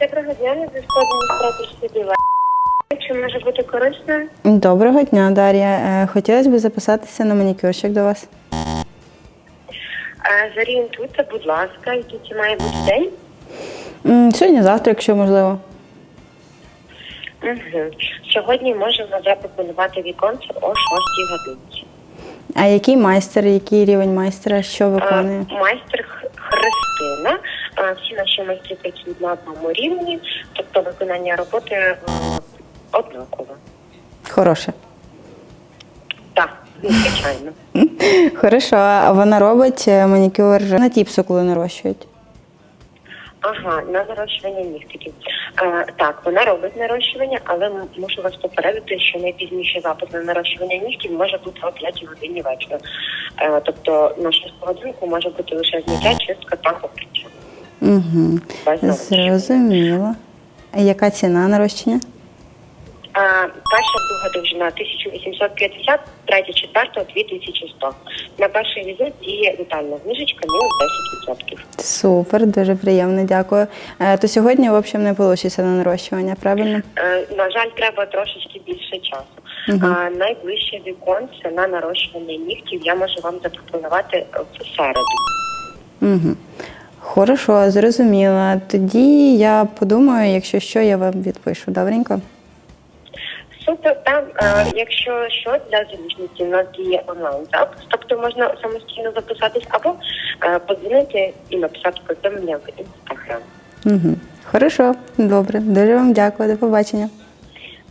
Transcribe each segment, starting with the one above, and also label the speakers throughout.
Speaker 1: Доброго дня, на зв'язку адміністратор Сиділа. Чи може бути корисно?
Speaker 2: Доброго дня, Дар'я. Е, Хотілося б записатися на манікюрщик до вас.
Speaker 1: Е, Зорієнтуйте, будь ласка, який це має бути день?
Speaker 2: Сьогодні, завтра, якщо можливо.
Speaker 1: Угу. Сьогодні можемо запропонувати віконце о 6 годинці.
Speaker 2: А який майстер, який рівень майстера, що виконує?
Speaker 1: Е, Майстер Христина. Всі наші майстри на одному рівні, тобто виконання роботи е, однаково.
Speaker 2: Хороше.
Speaker 1: Так, звичайно.
Speaker 2: Хорошо, а вона робить е, манікюр на тіпсу, коли нарощують.
Speaker 1: Ага, на нарощування нігтиків. Е, так, вона робить нарощування, але мушу вас попередити, що найпізніший запит на нарощування нігтів може бути о 5 годині вечора. Е, тобто на 6 годинку може бути лише зняття, чистка та покриття.
Speaker 2: Угу. Зрозуміло. А яка ціна нарощення?
Speaker 1: Е, перша друга довжина 1850, третя, четверта 2100. На перший візит діє вітальна знижечка мінус 10%.
Speaker 2: Супер, дуже приємно, дякую. Е, То сьогодні, в общем, не вийде на нарощування, правильно?
Speaker 1: Е, На жаль, треба трошечки більше часу.
Speaker 2: Мгм.
Speaker 1: А найближче віконце на нарощування нігтів я можу вам запропонувати в середу.
Speaker 2: Угу. Хорошо, зрозуміла. Тоді я подумаю, якщо що, я вам відпишу. Добренько?
Speaker 1: Супер, там, е, якщо що для залежності, у нас діє онлайн запис, тобто можна самостійно записатись або е, подзвонити і написати повідомлення в інстаграм.
Speaker 2: Угу. Хорошо, добре. Дуже вам дякую. До побачення.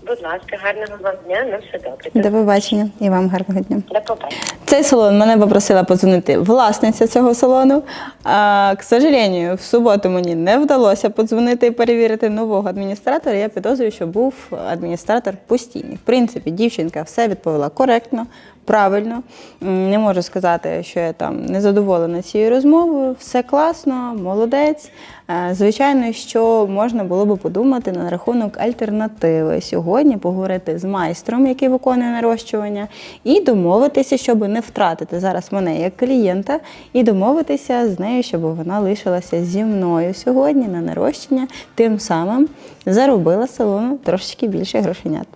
Speaker 1: Будь ласка, гарного вам дня, на все добре.
Speaker 2: До побачення і вам гарного дня.
Speaker 1: До побачення.
Speaker 2: Цей салон мене попросила подзвонити власниця цього салону. А, к сожалению, в суботу мені не вдалося подзвонити і перевірити нового адміністратора. Я підозрюю, що був адміністратор постійний. В принципі, дівчинка все відповіла коректно, правильно. Не можу сказати, що я там не задоволена цією розмовою. Все класно, молодець. Е, Звичайно, що можна було би подумати на рахунок альтернативи сьогодні, поговорити з майстром, який виконує нарощування, і домовитися, щоб не втратити зараз мене як клієнта, і домовитися з нею, щоб вона лишилася зі мною сьогодні на нарощення, тим самим заробила салону трошечки більше грошенят.